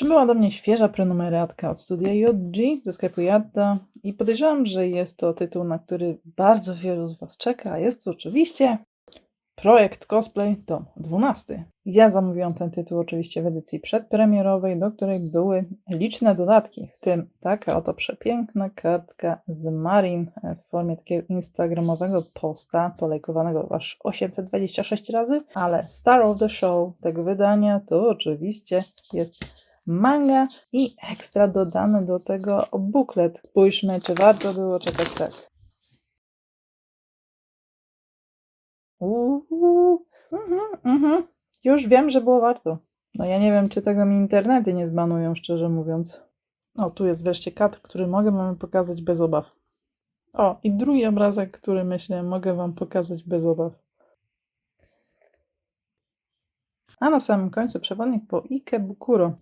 Przybyła do mnie świeża prenumeratka od studia JG ze sklepu Jadda i podejrzewam, że jest to tytuł, na który bardzo wielu z Was czeka. a Jest to oczywiście projekt Cosplay Tom 12. Ja zamówiłam ten tytuł oczywiście w edycji przedpremierowej, do której były liczne dodatki, w tym taka oto przepiękna kartka z Marin w formie takiego instagramowego posta, polejkowanego aż 826 razy, ale star of the show tego wydania to oczywiście jest manga i ekstra dodany do tego buklet. Spójrzmy, czy warto było czekać tak. Uuu, mhm, mhm. Już wiem, że było warto. No ja nie wiem, czy tego mi internety nie zbanują, szczerze mówiąc. O, tu jest wreszcie kat, który mogę wam pokazać bez obaw. O, i drugi obrazek, który myślę, mogę wam pokazać bez obaw. A na samym końcu przewodnik po Ikebukuro.